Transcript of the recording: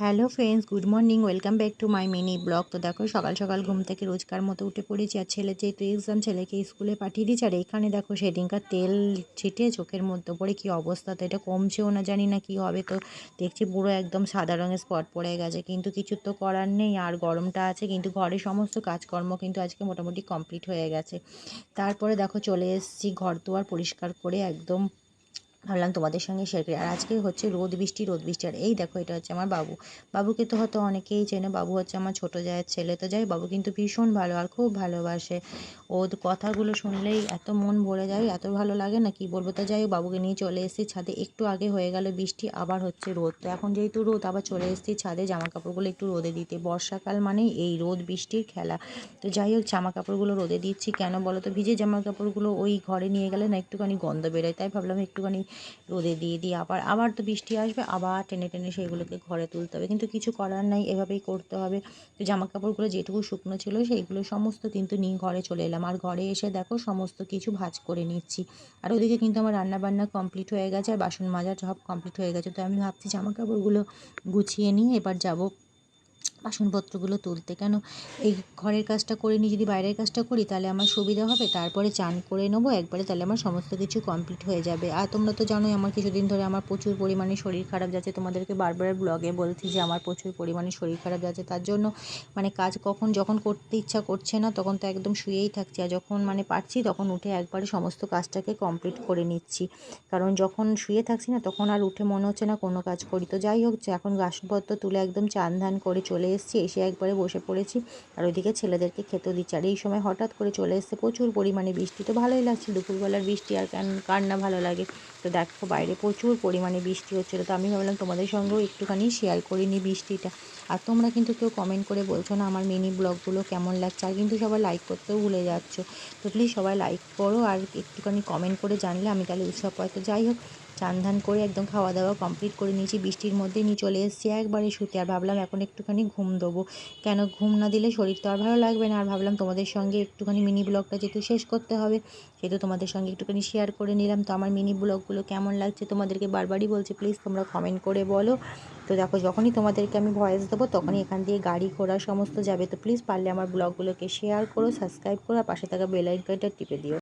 Hello friends, good morning, welcome back to my mini blog. তো দেখো, সকাল সকাল ঘুম থেকে রোজকার মতো উঠে পড়েছি আর ছেলে যেহেতু এক্সাম ছেলেকে স্কুলে পাঠিয়ে দিচ্ছে আর এখানে দেখো সেদিনকার তেল ছিটে চোখের মধ্যে পড়ে, কি অবস্থা? তো এটা কমছেও না, জানি না কি হবে। তো দেখছি পুরো একদম সাদা রঙের স্পট পড়ে গেছে, কিন্তু কিছু তো করার নেই। আর গরমটা আছে, কিন্তু ঘরে সমস্ত কাজকর্ম কিন্তু আজকে মোটামুটি কমপ্লিট হয়ে গেছে। তারপরে দেখো চলে এসেছি ঘর দুয়ার পরিষ্কার করে একদম ভাবলাম তোমাদের সঙ্গে শেয়ার করি। আর আজকে হচ্ছে রোদ বৃষ্টি রোদ বৃষ্টি। আর এই দেখো, এটা হচ্ছে আমার বাবু। বাবুকে তো হয়তো অনেকেই চেনে। বাবু হচ্ছে আমার ছোটো জায়ের ছেলে। তো যাই বাবু কিন্তু ভীষণ ভালো আর খুব ভালোবাসে। ওর কথাগুলো শুনলেই এত মন ভরে যায়, এত ভালো লাগে না কি বলব। তো যাই বাবুকে নিয়ে চলে এসেছি ছাদে। একটু আগে হয়ে গেল বৃষ্টি, আবার হচ্ছে রোদ। তো এখন যেহেতু রোদ, আবার চলে এসেছি ছাদে জামা কাপড়গুলো একটু রোদে দিতে। বর্ষাকাল মানেই এই রোদ বৃষ্টির খেলা। তো যাই হোক জামা কাপড়গুলো রোদে দিচ্ছি। কেন বলো তো, ভিজে জামা কাপড়গুলো ওই ঘরে নিয়ে গেলে না একটুখানি গন্ধ বেরোয়। তাই ভাবলাম একটুখানি রোদে দিয়ে দিয়ে আবার আবার তো বৃষ্টি আসবে, আবার টেনে টেনে সেগুলোকে ঘরে তুলতে হবে। কিন্তু কিছু করার নাই, এভাবেই করতে হবে। তো জামা কাপড়গুলো যেটুকু শুকনো ছিল সেইগুলো সমস্ত কিন্তু নিয়ে ঘরে চলে এলাম। আর ঘরে এসে দেখো সমস্ত কিছু ভাজ করে নিচ্ছি। আর ওদিকে কিন্তু আমার রান্না বান্না কমপ্লিট হয়ে গেছে আর বাসন মাজা সব কমপ্লিট হয়ে গেছে। তো আমি ভাবছি জামা কাপড়গুলো গুছিয়ে নিয়ে এবার যাব বাসনপত্রগুলো তুলতে। কেন? এই ঘরের কাজটা করে নিয়ে যদি বাইরের কাজটা করি, তাহলে আমার সুবিধা হবে। তারপরে চান করে নেব, একবারে তাহলে আমার সমস্ত কিছু কমপ্লিট হয়ে যাবে। আর তোমরা তো জানোই, আমার কিছুদিন ধরে আমার প্রচুর পরিমাণে শরীর খারাপ যাচ্ছে। তোমাদেরকে বারবার ব্লগে বলছি যে, আমার প্রচুর পরিমাণে শরীর খারাপ যাচ্ছে। তার জন্য মানে কাজ কখন যখন করতে ইচ্ছা করছে না, তখন তো একদম শুয়েই থাকছি। আর যখন মানে পারছি, তখন উঠে একবারে সমস্ত কাজটাকে কমপ্লিট করে নিচ্ছি। কারণ যখন শুয়ে থাকছি না, তখন আর উঠে মনে হচ্ছে না কোনো কাজ করি। তো যাই হোক, এখন বাসনপত্র তুলে একদম চান ধান করে চলে এসেছি, এসে একবারে বসে পড়েছি। আর ওইদিকে ছেলেদেরকে খেতেও দিচ্ছি। আর এই সময় হঠাৎ করে চলে এসছে প্রচুর পরিমাণে বৃষ্টি। তো ভালোই লাগছে দুপুরবেলার বৃষ্টি, আর কেন, কার না ভালো লাগে? তো দেখো, বাইরে প্রচুর পরিমাণে বৃষ্টি হচ্ছিল। তো আমি ভাবলাম তোমাদের সঙ্গেও একটুখানি শেয়ার করে নিই বৃষ্টিটা। আর তোমরা কিন্তু কেউ কমেন্ট করে বলছো না আমার মিনি ব্লগগুলো কেমন লাগছে? আর কিন্তু সবাই লাইক করতেও ভুলে যাচ্ছ। তো প্লিজ সবাই লাইক করো, আর একটুখানি কমেন্ট করে জানলে আমি তাহলে উৎসব পাই তো যাই হোক চান ধান করে একদম খাওয়া দাওয়া কমপ্লিট করে নিয়েছি। বৃষ্টির মধ্যে নিয়ে চলে এসেছি একবারে শুতে আর ভাবলাম এখন একটুখানি ঘুম দেবো। কেন ঘুম না দিলে শরীর তো আর ভালো লাগবে না। আর ভাবলাম তোমাদের সঙ্গে একটুখানি মিনি ব্লগটা যেহেতু শেষ করতে হবে, সেহেতু তোমাদের সঙ্গে একটুখানি শেয়ার করে নিলাম। তো আমার মিনি ব্লগগুলো কেমন লাগছে তোমাদেরকে বারবারই বলছি প্লিজ তোমরা কমেন্ট করে বলো। তো দেখো, যখনই তোমাদেরকে আমি ভয়েস দেবো, তখনই এখান দিয়ে গাড়ি ঘোড়া সমস্ত যাবে। তো প্লিজ পারলে আমার ব্লগগুলোকে শেয়ার করো সাবস্ক্রাইব করো, আর পাশে থাকা বেল আইকনটা টিপে দিও।